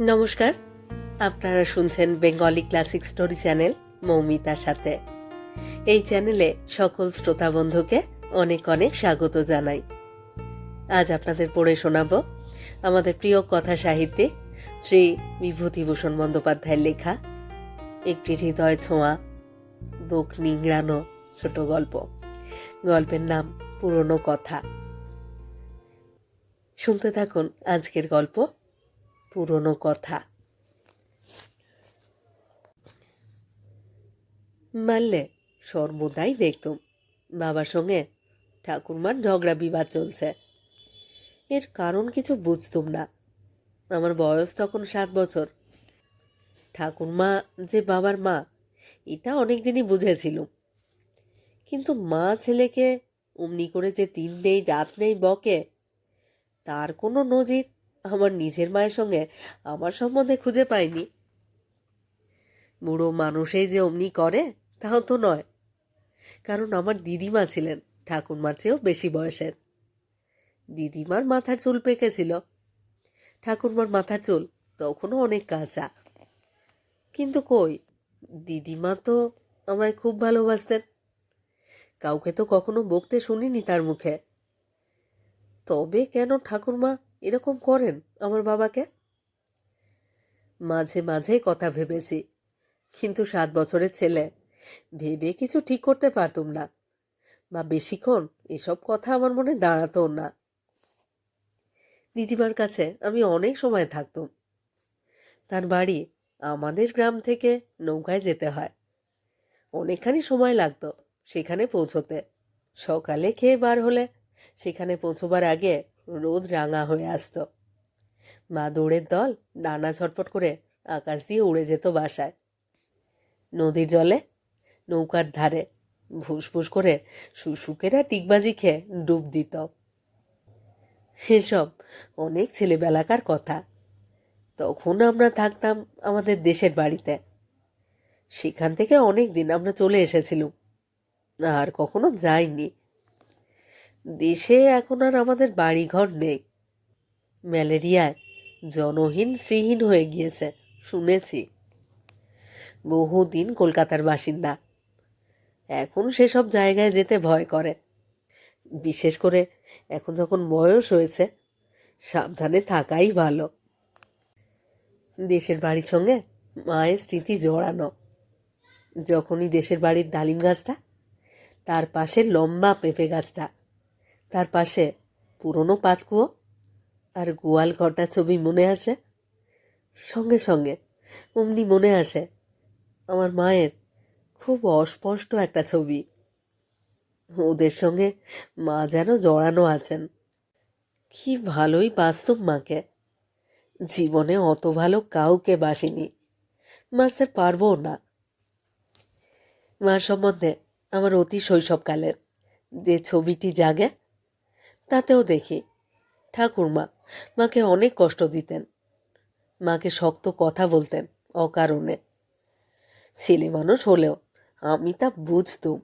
নমস্কার। আপনারা শুনছেন বেঙ্গলি ক্লাসিক স্টোরি চ্যানেল মৌমিতার সাথে। এই চ্যানেলে সকল শ্রোতা বন্ধুকে অনেক অনেক স্বাগত জানাই। আজ আপনাদের পড়ে শোনাব আমাদের প্রিয় কথা সাহিত্যিক শ্রী বিভূতিভূষণ বন্দ্যোপাধ্যায়ের লেখা একটি হৃদয় ছোঁয়া, বুক নিংড়ানো ছোট গল্প। গল্পের নাম পুরনো কথা। শুনতে থাকুন আজকের গল্প পুরনো কথা। মানলে সর্বদাই দেখতুম, বাবার সঙ্গে ঠাকুরমার ঝগড়া বিবাদ চলছে। এর কারণ কিছু বুঝতুম না। আমার বয়স তখন সাত বছর। ঠাকুরমা যে বাবার মা, এটা অনেক দিনই বুঝেছিলুম। কিন্তু মা ছেলেকে অমনি করে যে দিন নেই, রাত নেই, বকে, তার কোনো নজির আমার নিজের মায়ের সঙ্গে আমার সম্বন্ধে খুঁজে পাইনি। বুড়ো মানুষেই যে অমনি করে, তাও তো নয়। কারণ আমার দিদিমা ছিলেন, ঠাকুরমার চেয়েও বেশি বয়সের। দিদিমার মাথার চুল পেকেছিল। ঠাকুরমার মাথার চুল তখনও অনেক কাঁচা। কিন্তু কই, দিদিমা তো আমায় খুব ভালোবাসতেন। কাউকে তো কখনো বকতে শুনিনি তার মুখে। তবে কেন ঠাকুরমা এরকম করেন আমার বাবাকে? মাঝে মাঝে কথা ভেবেছি। কিন্তু সাত বছরের ছেলে, ভেবে কিছু ঠিক করতে পারতুম না। বা বেশিক্ষণ এসব কথা আমার মনে দাঁড়াতো না। দিদিমার কাছে আমি অনেক সময় থাকতুম। তার বাড়ি আমাদের গ্রাম থেকে নৌকায় যেতে হয়। অনেকখানি সময় লাগতো সেখানে পৌঁছতে। সকালে খেয়ে বার হলে সেখানে পৌঁছবার আগে রোদ রাঙা হয়ে আসতো। মা দৌড়ের দল ডানা ঝটপট করে আকাশ দিয়ে উড়ে যেত বাসায়। নদীর জলে, নৌকার ধারে ভুসভুস করে শুশুকেরা টিকবাজি খেয়ে ডুব দিত। সেসব অনেক ছেলেবেলাকার কথা। তখন আমরা থাকতাম আমাদের দেশের বাড়িতে। সেখান থেকে অনেক দিন আমরা চলে এসেছিলুম। আর কখনো যাইনি। দেশে এখন আর আমাদের বাড়িঘর নেই। ম্যালেরিয়ায় জনহীন শ্রীহীন হয়ে গিয়েছে, শুনেছি। বহুদিন কলকাতার বাসিন্দা। এখন সেসব জায়গায় যেতে ভয় করে। বিশেষ করে এখন যখন বয়স হয়েছে, সাবধানে থাকাই ভালো। দেশের বাড়ির সঙ্গে মায়ের স্মৃতি জড়ানো। যখনই দেশের বাড়ির ডালিম গাছটা, তার পাশে লম্বা পেঁপে গাছটা তার পাশে পুরনো পাতকুয়ো আর গোয়াল ঘরটা ছবি মনে আসে। সঙ্গে সঙ্গে অমনি মনে আসে আমার মায়ের খুব অস্পষ্ট একটা ছবি। ওদের সঙ্গে মা যেন জড়ানো আছেন। কি ভালোই বাস্তব মাকে। জীবনে অত ভালো কাউকে বাসিনি। বাঁচতে পারব না। মার সম্বন্ধে আমার অতি শৈশবকালের যে ছবিটি জাগে তাতেও দেখি ঠাকুরমা মাকে অনেক কষ্ট দিতেন। মাকে শক্ত কথা বলতেন অকারণে। ছেলে মানুষ হলেও আমি তা বুঝতুম।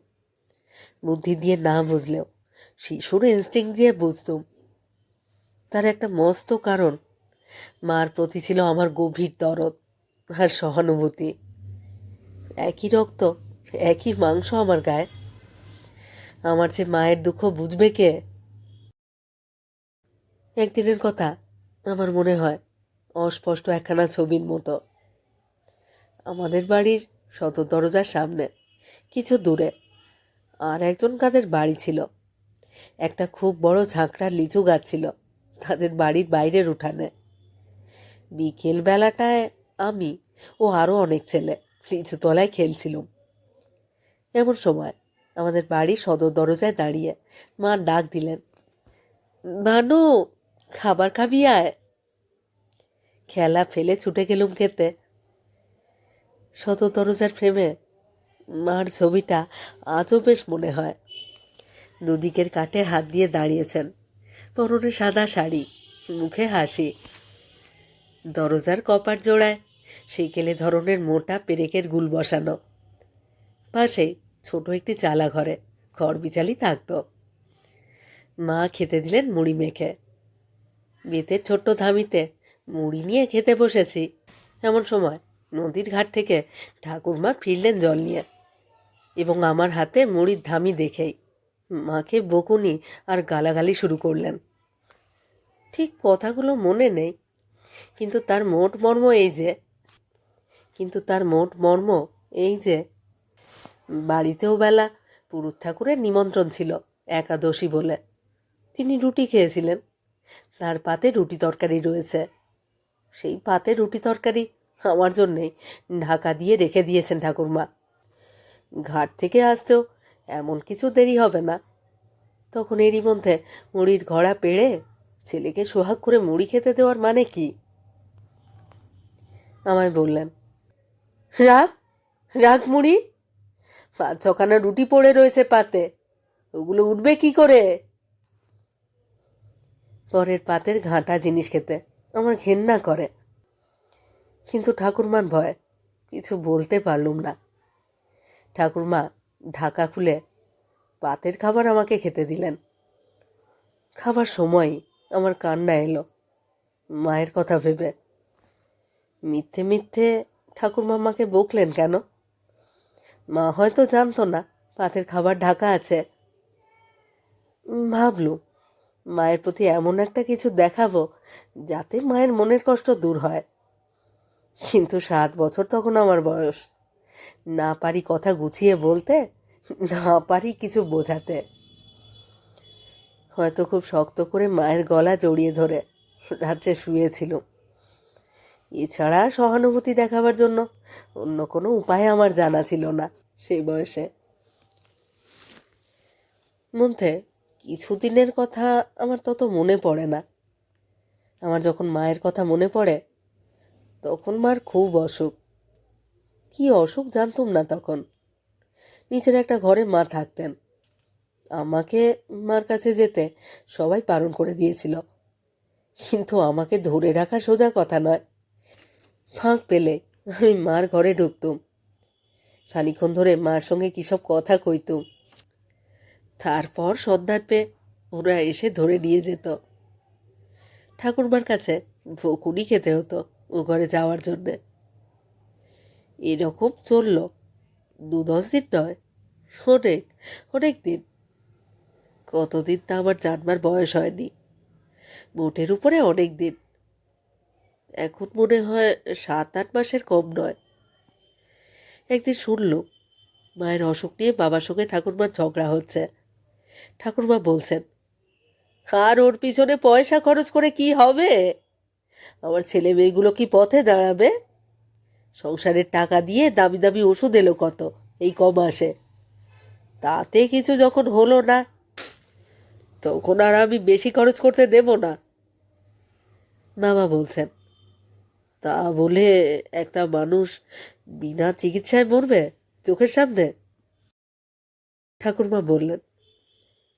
বুদ্ধি দিয়ে না বুঝলেও শিশুর ইনস্টিং দিয়ে বুঝতুম। তার একটা মস্ত কারণ, মার প্রতি ছিল আমার গভীর দরদ আর সহানুভূতি। একই রক্ত, একই মাংস আমার গায়ে। আমার যে মায়ের দুঃখ বুঝবে কে? একদিনের কথা, আমার মনে হয়, অস্পষ্ট একখানা ছবির মতো। আমাদের বাড়ির সদর দরজার সামনে, কিছু দূরে, আর একজন কাদের বাড়ি ছিল। একটা খুব বড় ঝাঁকড়ার লিচু গাছ ছিল, তাদের বাড়ির বাইরের উঠানে। বিকেল বেলাটায় আমি ও আরও অনেক ছেলে লিচু তলায় খেলছিলুম। এমন সময় আমাদের বাড়ির সদর দরজায় দাঁড়িয়ে মা ডাক দিলেন ভানু খাবার খাবি আয়। খেলা ফেলে ছুটে গেলুম খেতে। শত দরজার ফ্রেমে মার ছবিটা আজও বেশ মনে হয়। দুদিকের কাঠে হাত দিয়ে দাঁড়িয়েছেন। পরনে সাদা শাড়ি, মুখে হাসি। দরজার কপার জোড়ায় সেই সেইকেলে ধরনের মোটা পেরেকের গুল বসানো। পাশেই ছোট একটি চালা ঘরে ঘর বিচালি থাকতো। মা খেতে দিলেন মুড়ি মেখে। বেতের ছোট্ট ধামিতে মুড়ি নিয়ে খেতে বসেছি। এমন সময় নদীর ঘাট থেকে ঠাকুরমা ফিরলেন জল নিয়ে এবং আমার হাতে মুড়ির ধামি দেখেই মাকে বকুনি আর গালাগালি শুরু করলেন। ঠিক কথাগুলো মনে নেই, কিন্তু তার মোট মর্ম এই যে, কিন্তু তার মোট মর্ম এই যে, বাড়িতেও বেলা পুরুত ঠাকুরের নিমন্ত্রণ ছিল একাদশী বলে। তিনি রুটি খেয়েছিলেন। তার পাতে রুটি তরকারি রয়েছে। সেই পাতে রুটি তরকারি আমার জন্যেই ঢাকা দিয়ে রেখে দিয়েছেন ঠাকুরমা। ঘাট থেকে আসতেও এমন কিছু দেরি হবে না। তখন এরই মধ্যে মুড়ির ঘোড়া পেড়ে ছেলেকে সোহাগ করে মুড়ি খেতে দেওয়ার মানে কি? আমায় বললেন, রাগ? রাগ মুড়ি? পাঁচ ছখানা রুটি পড়ে রয়েছে পাতে। ওগুলো উঠবে কি করে? পরের পাতের ঘাঁটা জিনিস খেতে আমার ঘেন্না করে। কিন্তু ঠাকুরমার ভয়, কিছু বলতে পারলুম না। ঠাকুরমা ঢাকা খুলে পাতের খাবার আমাকে খেতে দিলেন। খাবার সময় আমার কান্না এলো, মায়ের কথা ভেবে। মিথ্যে মিথ্যে ঠাকুরমা মাকে বকলেন কেন? মা হয়তো জানতো না পাতের খাবার ঢাকা আছে। ভাবলুম মায়ের প্রতি এমন একটা কিছু দেখাবো যাতে মায়ের মনের কষ্ট দূর হয়। কিন্তু সাত বছর তখন আমার বয়স। না পারি কথা গুছিয়ে বলতে, না পারি কিছু বোঝাতে। হয়তো খুব শক্ত করে মায়ের গলা জড়িয়ে ধরে রাত্রে শুয়েছিল এছাড়া সহানুভূতি দেখাবার জন্য অন্য কোনো উপায় আমার জানা ছিল না সেই বয়সে। মধ্যে কিছুদিনের কথা আমার তত মনে পড়ে না। আমার যখন মায়ের কথা মনে পড়ে, তখন মার খুব অসুখ। কি অসুখ জানতুম না তখন? নিচের একটা ঘরে মা থাকতেন। আমাকে মার কাছে যেতে সবাই বারণ করে দিয়েছিল। কিন্তু আমাকে ধরে রাখা সোজা কথা নয়। ফাঁক পেলে আমি মার ঘরে ঢুকতুম। খানিক্ষণ ধরে মার সঙ্গে কী সব কথা কইতুম। তারপর সর্দার পেয়ে ওরা এসে ধরে নিয়ে যেত। ঠাকুরমার কাছে ভকুনি খেতে হতো ও ঘরে যাওয়ার জন্যে। এরকম চলল। দু দশ দিন নয়, অনেক অনেক দিন। কতদিন তা আমার জানবার বয়স হয়নি। মোটের উপরে অনেক দিন। এখন মনে হয় সাত আট মাসের কম নয়। একদিন শুনল, মায়ের অসুখ নিয়ে বাবার সঙ্গে ঠাকুরমার ঝগড়া হচ্ছে। ঠাকুরমা বলছেন, আর ওর পিছনে পয়সা খরচ করে কি হবে? আমার ছেলে মেয়েগুলো কি পথে দাঁড়াবে? সংসারের টাকা দিয়ে দামি দামি ওষুধ এলো কত এই ক মাসে? তাতে কিছু যখন হলো না, তখন আর আমি বেশি খরচ করতে দেব না। বাবা বলছেন, তা বলে একটা মানুষ বিনা চিকিৎসায় মরবে চোখের সামনে? ঠাকুরমা বললেন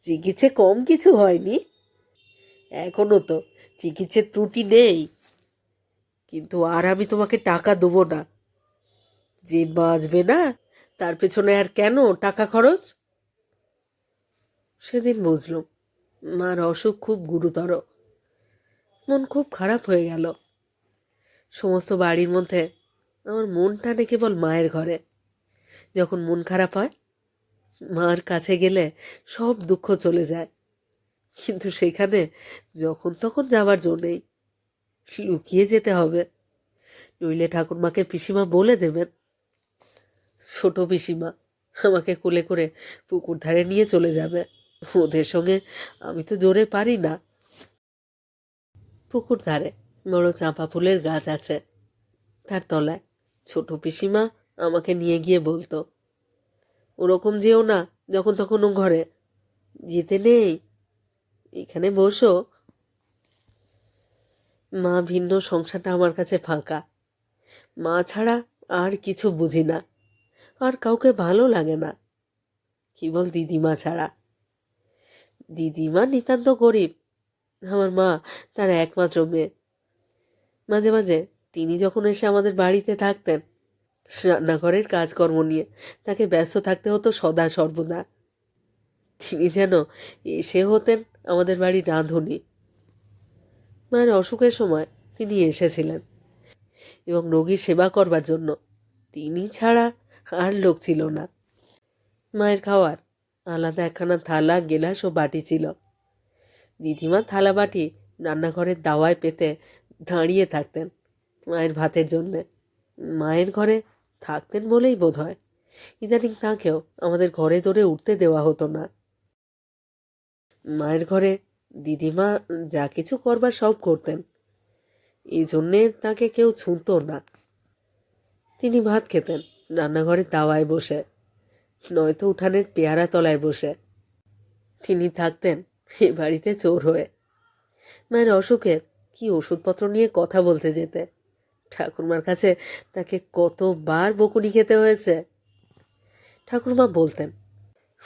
চিকিৎসে কম কিছু হয়নি। এখনও তো চিকিৎসের ত্রুটি নেই। কিন্তু আর আমি তোমাকে টাকা দেবো না। যে বাঁচবে না, তার পেছনে আর কেন টাকা খরচ? সেদিন বুঝলুম, মার অসুখ খুব গুরুতর। মন খুব খারাপ হয়ে গেল। সমস্ত বাড়ির মধ্যে আমার মনটা টানে কেবল মায়ের ঘরে। যখন মন খারাপ হয় মার কাছে গেলে সব দুঃখ চলে যায়। কিন্তু সেখানে যখন তখন যাবার জো নেই। লুকিয়ে যেতে হবে। নইলে ঠাকুরমাকে পিসিমা বলে দেবেন। ছোট পিসিমা আমাকে কোলে করে পুকুর ধারে নিয়ে চলে যাবে। ওদের সঙ্গে আমি তো জোরে পারি না। পুকুর ধারে বড় চাঁপা ফুলের গাছ আছে। তার তলায় ছোট পিসিমা আমাকে নিয়ে গিয়ে বলতো ওরকম যেও না যখন তখন ও ঘরে। যেতে নেই। এখানে বসো। মা ভিন্ন সংসারটা আমার কাছে ফাঁকা। মা ছাড়া আর কিছু বুঝি না। আর কাউকে ভালো লাগে না। কেবল দিদিমা ছাড়া। দিদিমা নিতান্ত গরিব। আমার মা তার একমাত্র মেয়ে। মাঝে মাঝে তিনি যখন এসে আমাদের বাড়িতে থাকতেন রান্নাঘরের কাজকর্ম নিয়ে। তাকে ব্যস্ত থাকতে হতো সদা সর্বদা। তিনি যেন এসে হতেন আমাদের বাড়ির রাঁধুনি। মায়ের অসুখের সময় তিনি এসেছিলেন এবং রোগীর সেবা করবার জন্য। তিনি ছাড়া আর লোক ছিল না। মায়ের খাওয়ার আলাদা একখানা থালা, গেলাস ও বাটি ছিল। দিদিমা থালা বাটি রান্নাঘরের দাওয়ায় পেতে দাঁড়িয়ে থাকতেন মায়ের ভাতের জন্যে। মায়ের ঘরে থাকতেন বলেই বোধ হয় ইদানিং তাঁকেও আমাদের ঘরে ধরে উঠতে দেওয়া হতো না। মায়ের ঘরে দিদিমা যা কিছু করবার সব করতেন। এই জন্যে তাকে কেউ ছুঁত না। তিনি ভাত খেতেন, রান্নাঘরে তাওয়ায় বসে, নয়তো উঠানের পেয়ারা তলায় বসে। তিনি থাকতেন এ বাড়িতে চোর হয়ে। মায়ের অসুখের কি ওষুধপত্র নিয়ে কথা বলতে যেতে। ঠাকুরমার কাছে তাকে কতবার বকুনি খেতে হয়েছে। ঠাকুরমা বলতেন,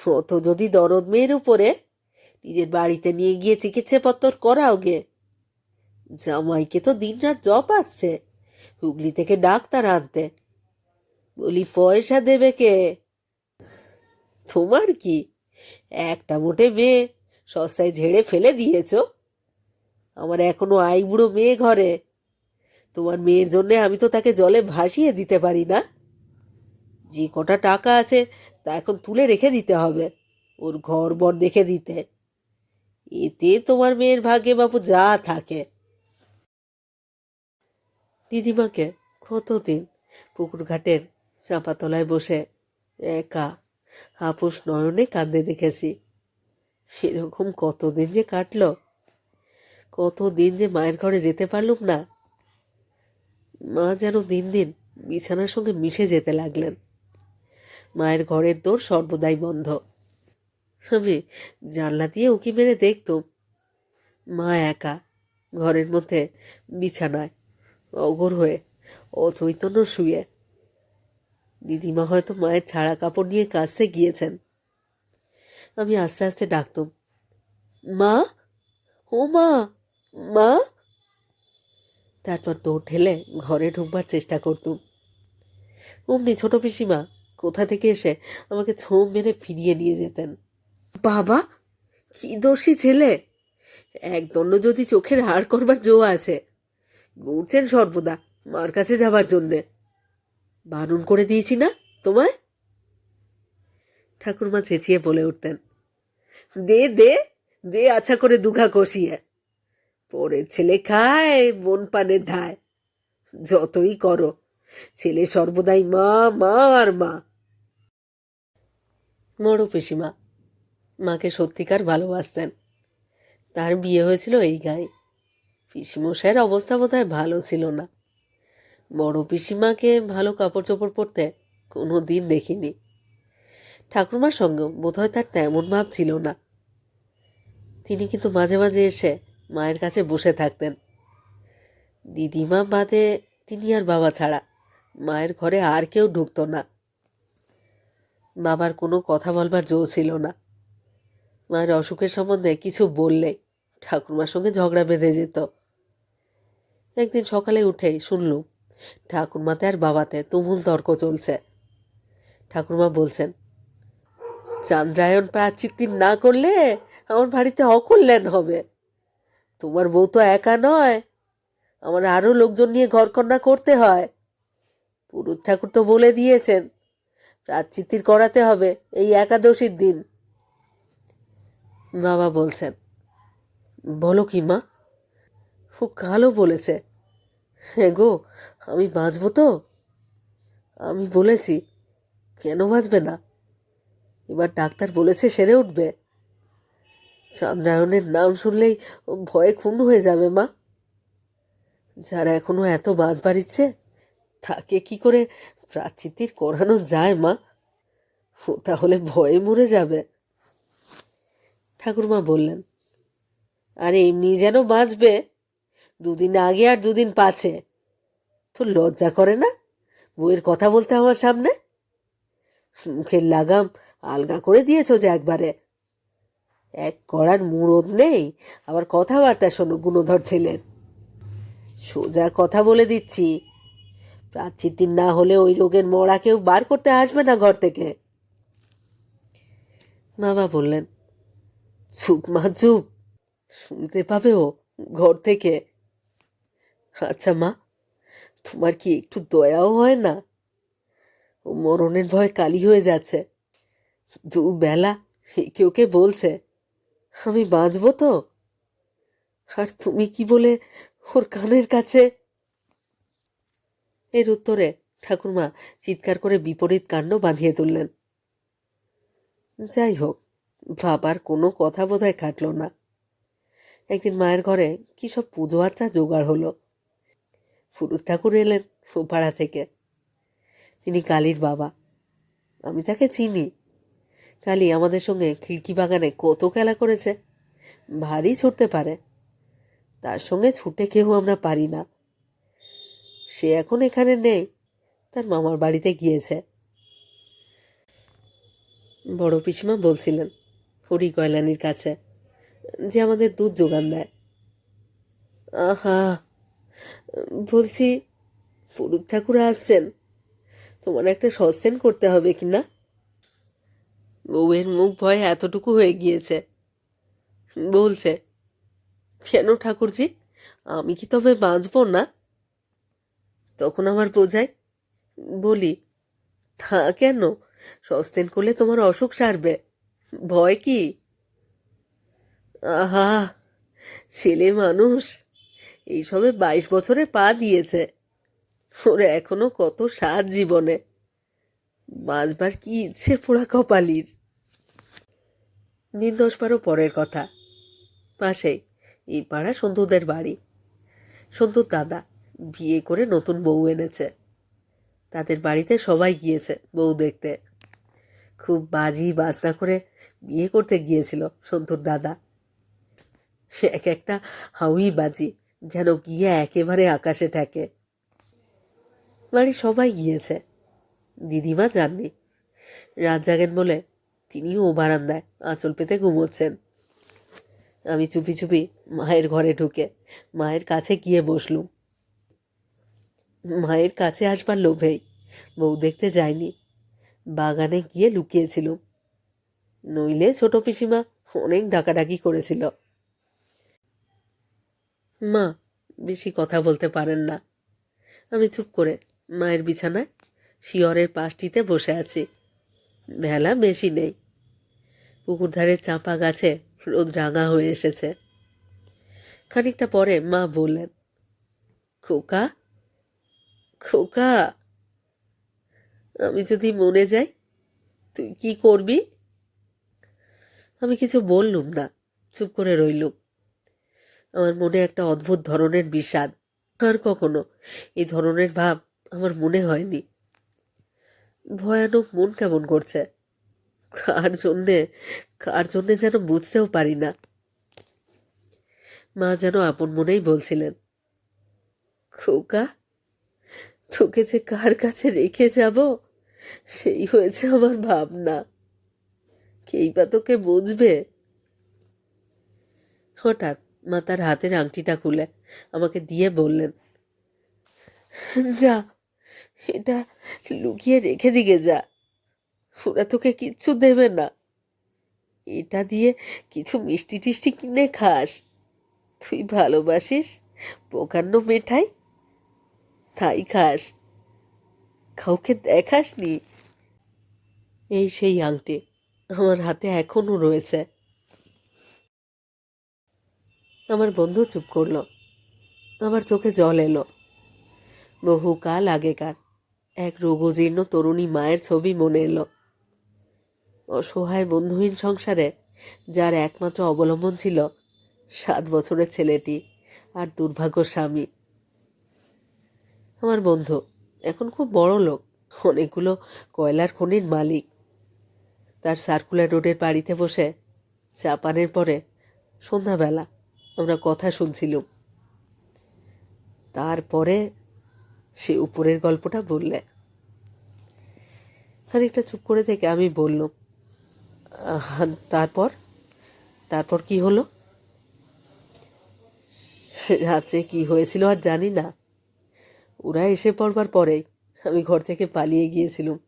অত যদি দরদ মেয়ের উপরে, নিজের বাড়িতে নিয়ে গিয়ে চিকিৎসাপত্তর করাও গে। জামাইকে তো দিনরাত জব আসছে, হুগলি থেকে ডাক্তার আনতে। বলি, পয়সা দেবে কে? তোমার কি? একটা মোটে মেয়ে সস্তায় ঝেড়ে ফেলে দিয়েছ। আমার এখনও আইবুড়ো মেয়ে ঘরে। তোমার মেয়ের জন্যে আমি তো তাকে জলে ভাসিয়ে দিতে পারি না। যে কটা টাকা আছে, তা এখন তুলে রেখে দিতে হবে, ওর ঘর বর দেখে দিতে। এতে তোমার মেয়ের ভাগ্যে বাবু যা থাকে। দিদিমাকে কতদিন পুকুর ঘাটের চাঁপাতলায় বসে একা হাপুস নয়নে কাঁদতে দেখেছি। এরকম কতদিন যে কাটলো, কতদিন যে মায়ের ঘরে যেতে পারলুম না। মা যেন দিন দিন বিছানার সঙ্গে মিশে যেতে লাগলেন। মায়ের ঘরের দোর সর্বদাই বন্ধ। আমি জানলা দিয়ে উকি মেরে দেখতুম, মা একা ঘরের মধ্যে বিছানায় অগর হয়ে অচৈতন্য শুয়ে। দিদিমা হয়তো মায়ের ছাড়া কাপড় নিয়ে কাছে গিয়েছেন। আমি আস্তে আস্তে ডাকতুম, মা? ও মা? মা? তারপর দৌড় ঠেলে ঘরে ঢুকবার চেষ্টা করতুম। অমনি ছোট পিসিমা কোথা থেকে এসে আমাকে ছো মেরে ফিরিয়ে নিয়ে যেতেন। বাবা, কি দোষী ছেলে। এক দণ্ড যদি চোখের হাড় করবার জো আছে ঘুরছেন সর্বদা মার কাছে যাবার জন্যে। বারণ করে দিয়েছি না তোমায়? ঠাকুরমা চেঁচিয়ে বলে উঠতেন, দে দে দে আচ্ছা করে দুঘা কষিয়ে। পরের ছেলে খায় মন পানে ধায়। যতই করো, ছেলে সর্বদাই মা মা আর মা। মরু পিসিমা, মাকে সত্যিকার ভালোবাসতেন। তার বিয়ে হয়েছিল এই গায়ে। পিসিমশাইয়ের অবস্থা বোধহয় ভালো ছিল না। বড় পিসিমাকে ভালো কাপড় চোপড় পরতে কোনো দিন দেখিনি। ঠাকুরমার সঙ্গে বোধহয় তার তেমন ভাব ছিল না। তিনি কিন্তু মাঝে মাঝে এসে মায়ের কাছে বসে থাকতেন। দিদিমা বাদে তিনি আর বাবা ছাড়া। মায়ের ঘরে আর কেউ ঢুকতো না। বাবার কোনো কথা বলবার জো ছিল না। মায়ের অসুখের সম্বন্ধে কিছু বললে ঠাকুরমার সঙ্গে ঝগড়া বেঁধে যেত। একদিন সকালে উঠেই শুনলুম, ঠাকুরমাতে আর বাবাতে তুমুল তর্ক চলছে। ঠাকুরমা বলছেন, চান্দ্রায়ণ প্রাচিত্তি না করলে আমার বাড়িতে অকল্যাণ হবে। তোমার বউ তো একা নয়। আমার আরও লোকজন নিয়ে ঘরকন্যা করতে হয়। পুরুত ঠাকুর তো বলে দিয়েছেন প্রাচিত্তির করাতে হবে এই একাদশীর দিন। বাবা বলছেন, বলো কি মা? খুব কালো বলেছে। হ্যাঁ গো, আমি বাঁচবো তো? আমি বলেছি, কেন বাঁচবে না? এবার ডাক্তার বলেছে সেরে উঠবে। চন্দ্রায়নের নাম শুনলেই ভয়ে খুন হয়ে যাবে, মা। যারা এখনও এত বাঁচবার ইচ্ছে তাকে কি করে প্রাচিতির করানো যায়, মা? ও তাহলে ভয়ে মরে যাবে। ঠাকুরমা বললেন, আরে, এমনি যেন বাঁচবে, দুদিন আগে আর দুদিন পাছে। তোর লজ্জা করে না? বইয়ের কথা বলতে আমার সামনে? মুখের লাগাম আলগা করে দিয়েছ যে একবারে। এক কড়ার মুরদ নেই। আবার কথাবার্তা শোনো, গুণধর ছেলের। সোজা কথা বলে দিচ্ছি। প্রাচিতির না হলে ওই রোগের মরা কেউ বার করতে আসবে না ঘর থেকে। বাবা বললেন, চুপ মা, চুপ। শুনতে পাবে ও ঘর থেকে। আচ্ছা মা, তোমার কি একটু দয়াও হয় না? ও মরণের ভয় কালি হয়ে যাচ্ছে। দুবেলা একে ওকে বলছে আমি বাঁচবো তো? আর তুমি কি বলে ওর কানের কাছে? এর উত্তরে ঠাকুরমা চিৎকার করে বিপরীত কাণ্ড বাঁধিয়ে তুললেন। যাই হোক, বাবার কোনো কথা বোধহয় কাটল না। একদিন মায়ের ঘরে কি সব পুজো আচ্চা জোগাড় হলো। ফুরুত ঠাকুর এলেন পাড়া থেকে। তিনি কালীর বাবা। আমি তাকে চিনি। কালী আমাদের সঙ্গে খিড়কি বাগানে কত খেলা করেছে। ভারী ছুটতে পারে। তার সঙ্গে ছুটে কেউ আমরা পারি না। সে এখন এখানে নেই, তার মামার বাড়িতে গিয়েছে। বড় পিসিমা বলছিলেন হরি কয়লানির কাছে, যে আমাদের দুধ যোগান দেয়। আহা, বলছি পুরুত ঠাকুর আসছেন, তোমার একটা সস্তেন করতে হবে কি না বউয়ের মুখ ভয় এতটুকু হয়ে গিয়েছে। বলছে, কেন ঠাকুরজি, আমি কি তবে বাঁচব না? তখন আমার বোঝায় বলি, তা কেন? সস্তেন করলে তোমার অসুখ সারবে। ভয় কি? আহা, ছেলে মানুষ, এইসবে বাইশ বছরে পা দিয়েছে। ওর এখনও কত সার জীবনে। বাঁচবার কি ইচ্ছে পোড়া কপালির? দিন দশ বারো পরের কথা। পাশেই এই পাড়া সন্তুদের বাড়ি। সন্তুর দাদা বিয়ে করে নতুন বউ এনেছে। তাদের বাড়িতে সবাই গিয়েছে বউ দেখতে। খুব বাজি বাজনা করে বিয়ে করতে গিয়েছিল সন্তুর দাদা। সে এক একটা হাউই বাজি যেন গিয়ে একেবারে আকাশে ঠেকে। বাড়ির সবাই গিয়েছে। দিদিমা যাননি। রাত জাগেন বলে তিনিও বারান্দায় আঁচল পেতে ঘুমোচ্ছেন। আমি চুপি চুপি মায়ের ঘরে ঢুকে মায়ের কাছে গিয়ে বসলুম। মায়ের কাছে আসবার লোভেই বউ দেখতে যায়নি। বাগানে গিয়ে লুকিয়েছিলুম। নইলে ছোট পিসিমা অনেক ডাকাডাকি করেছিল। মা, বেশি কথা বলতে পারেন না। আমি চুপ করে মায়ের বিছানায় শিয়রের পাশটিতে বসে আছি। বেলা বেশি নেই। পুকুর ধারের চাঁপা গাছে রোদ রাঙা হয়ে এসেছে। খানিকটা পরে মা বললেন, খোকা খোকা, আমি যদি মনে যাই, তুই কি করবি? আমি কিছু বললুম না, চুপ করে রইলুম। আমার মনে একটা অদ্ভুত ধরনের বিষাদ। আর কখনো এই ধরনের ভাব আমার মনে হয়নি। ভয়ানক মন কেমন করছে? কার জন্যে কার জন্যে যেন বুঝতেও পারি না। মা যেন আপন মনেই বলছিলেন, খোকা, তোকে যে কার কাছে রেখে যাব, সেই হয়েছে আমার ভাবনা। কেই বা তোকে বুঝবে? হঠাৎ মা তার হাতের আংটিটা খুলে আমাকে দিয়ে বললেন, যা এটা লুকিয়ে রেখে দিকে যা। ওরা তোকে কিচ্ছু দেবে না। এটা দিয়ে কিছু মিষ্টি টিষ্টি কিনে খাস। তুই ভালোবাসিস প্রকাণ্ড মেঠাই? তাই খাস। কাউকে দেখাসনি? এই সেই আংটি আমার হাতে এখনও রয়েছে। আমার বন্ধু চুপ করল। আমার চোখে জল এলো। বহুকাল আগেকার। এক রোগজীর্ণ তরুণী মায়ের ছবি মনে এলো। অসহায় বন্ধুহীন সংসারে, যার একমাত্র অবলম্বন ছিল সাত বছরের ছেলেটি আর দুর্ভাগ্য স্বামী। আমার বন্ধু, এখন খুব বড় লোক, অনেকগুলো কয়লার খনির মালিক। তার সার্কুলার রোডের বাড়িতে বসে চা পানের পরে সন্ধ্যাবেলা আমরা কথা শুনছিলুম। তারপরে সে উপরের গল্পটা বললে। খানিকটা চুপ করে থেকে আমি বললাম তারপর? তারপর কি হলো? রাত্রে কি হয়েছিল আর জানি না। ওরা এসে পড়বার পরেই আমি ঘর থেকে পালিয়ে গিয়েছিলুম।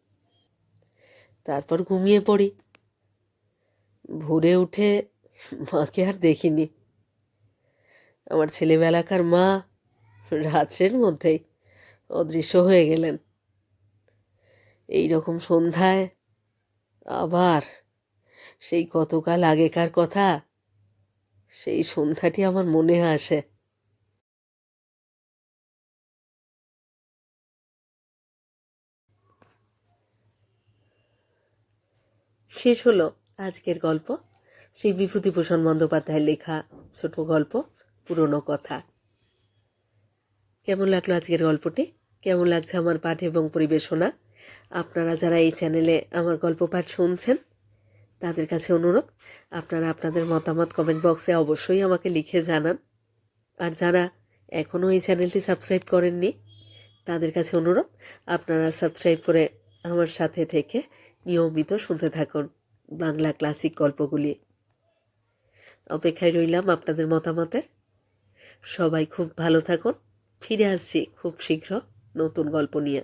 তারপর ঘুমিয়ে পড়ি। ভোরে উঠে মাকে আর দেখিনি। আমার ছেলেবেলাকার মা রাত্রের মধ্যেই অদৃশ্য হয়ে গেলেন। এই রকম সন্ধ্যায় আবার সেই কতকাল আগেকার কথা, সেই সন্ধ্যাটি আমার মনে আসে। শেষ হলো আজকের গল্প। শ্রী বিভূতিভূষণ বন্দ্যোপাধ্যায়ের লেখা ছোট গল্প, পুরনো কথা। কেমন লাগল আজকের গল্পটি? কেমন লাগছে আমার পাঠ এবং পরিবেশনা? আপনারা যারা এই চ্যানেলে আমার গল্প পাঠ শুনছেন, তাদের কাছে অনুরোধ, আপনারা আপনাদের মতামত কমেন্ট বক্সে অবশ্যই আমাকে লিখে জানান। আর যারা এখনও এই চ্যানেলটি সাবস্ক্রাইব করেননি, তাদের কাছে অনুরোধ, আপনারা সাবস্ক্রাইব করে আমার সাথে থেকে নিয়মিত শুনতে থাকুন বাংলা ক্লাসিক গল্পগুলি। অপেক্ষায় রইলাম আপনাদের মতামতের। সবাই খুব ভালো থাকুন, ফিরে আসছি খুব শীঘ্র। নতুন গল্প নিয়ে।